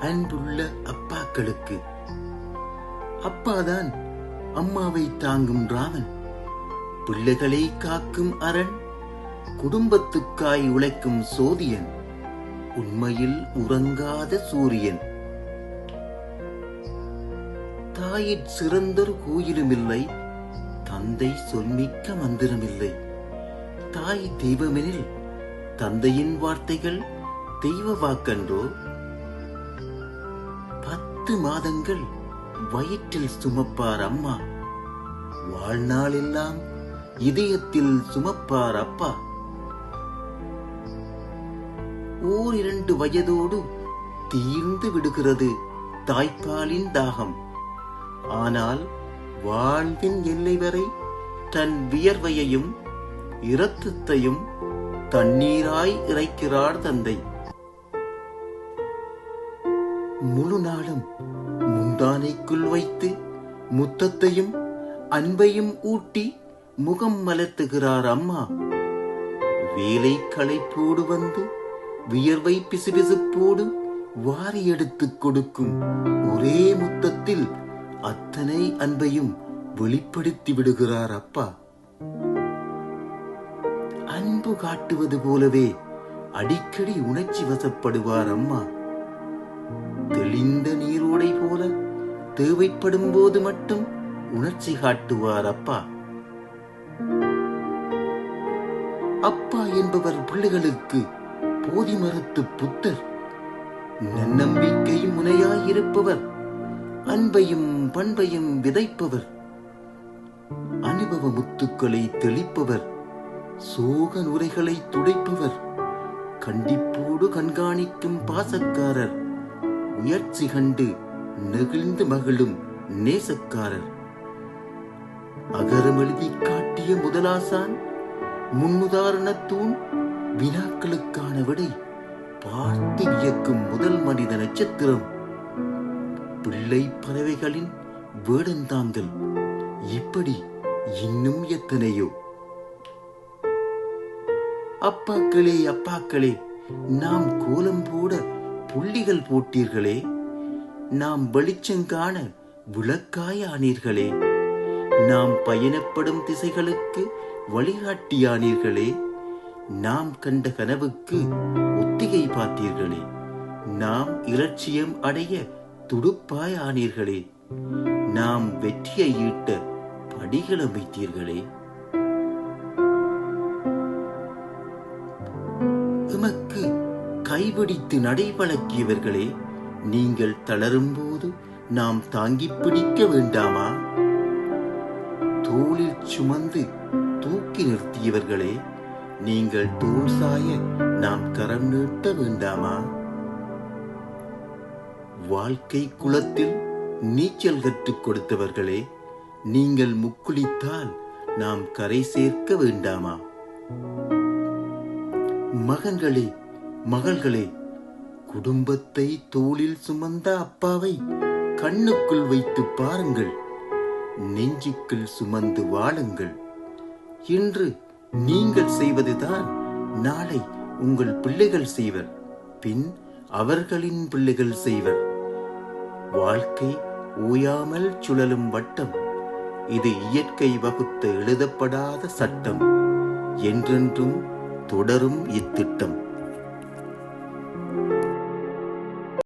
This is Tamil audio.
அன்புள்ள அப்பாக்களுக்கு. அப்பாதான் அம்மாவை தாங்கும் ராமன். பிள்ளைகளை காக்கும் அரண் குடும்பத்துக்காய் உழைக்கும் சோதியன் உண்மையில் உறங்காத சூரியன். தாயிற் சிறந்தொரு கோயிலுமில்லை தந்தை சொல்மிக்க மந்திரமில்லை. தாய் தெய்வமெனில் தந்தையின் வார்த்தைகள் தெய்வ வாக்கன்றோ பத்து மாதங்கள் வயிற்றில் சுமப்பார் அம்மா. வாழ்நாளெல்லாம் இதயத்தில் சுமப்பார் அப்பா. ஓரிரண்டு வயதோடு தீர்ந்து விடுகிறது தாய்ப்பாலின் தாகம். ஆனால் வாழ்வின் எல்லை வரை தன் வியர்வையையும் இரத்தத்தையும் தண்ணீராய் இறைக்கிறார் தந்தை. முழு நாளும் முந்தானைக்குள் வைத்து முத்தத்தையும் அன்பையும் ஊட்டி முகம் மலர்த்துகிறார் அம்மா. வேலை களைப்போடு வந்து வியர்வை பிசுபிசுப்போடு வாரி எடுத்துக் கொடுக்கும் ஒரே முத்தத்தில் அத்தனை அன்பையும் வெளிப்படுத்தி விடுகிறார் அப்பா. அன்பு காட்டுவது போலவே அடிக்கடி உணர்ச்சி வசப்படுவார் அம்மா. தெளிந்த நீரோடை போல தேவைப்படும் போது மட்டும் உணர்ச்சி காட்டுவார் அப்பா. அப்பா என்பவர் பிள்ளைகளுக்கு போதி மறுத்து புத்தர். நன்னம்பிக்கை முனையாயிருப்பவர். அன்பையும் பண்பையும் விதைப்பவர். அனுபவ முத்துக்களை தெளிப்பவர். சோக நுரைகளை துடைப்பவர். கண்டிப்போடு கண்காணிக்கும் பாசக்காரர். உயர்ச்சி கண்டு நெகிழ்ந்து மகிழும் நேசக்காரர். அகரமழுதி காட்டிய முதலாசான் முன்னுதாரணத்தூண் வினாக்களுக்கான விடை பார்த்து வியக்கும் முதல் மனித நட்சத்திரம். பிள்ளை பறவைகளின் வேடந்தாங்கள் இப்படி இன்னும் எத்தனையோ? அப்பாக்களே அப்பாக்களே நாம் கோலம் போட புள்ளிகள் போட்டீர்களே நாம் வெளிச்சம் விளக்காயானீர்களே ஆனீர்களே நாம் பயணப்படும் திசைகளுக்கு வழிகாட்டியானீர்களே நாம் கண்ட கனவுக்கு ஒத்திகை பார்த்தீர்களே நாம் இலட்சியம் அடைய துடுப்பாய் ஆனீர்களே நாம் வெற்றியை ஈட்ட படிகள் அமைத்தீர்களே கைபிடித்து நடைபழக்கியவர்களே நீங்கள் தளரும் போது நாம் தாங்கி பிடிக்க வேண்டாமா? தோளில் சுமந்து தூக்கி நிறுத்தியவர்களே நீங்கள் தோல் சாய நாம் கரம் நீட்ட வேண்டாமா? வாழ்க்கை குளத்தில் நீச்சல் கற்றுக் கொடுத்தவர்களே நீங்கள் முக்குளித்தால் நாம் கரை சேர்க்க வேண்டாமா? மகன்களே மகள்களே குடும்பத்தை தோளில் சுமந்த அப்பாவை கண்ணுக்குள் வைத்து பாருங்கள். நெஞ்சுக்குள் சுமந்து வாழுங்கள். இன்று நீங்கள் செய்வதுதான் நாளை உங்கள் பிள்ளைகள் செய்வர். பின் அவர்களின் பிள்ளைகள் செய்வர். வாழ்க்கை ஓயாமல் சுழலும் வட்டம் இது இயற்கை வகுத்த எழுதப்படாத சட்டம். என்றென்றும் தொடரும் இத்திட்டம்.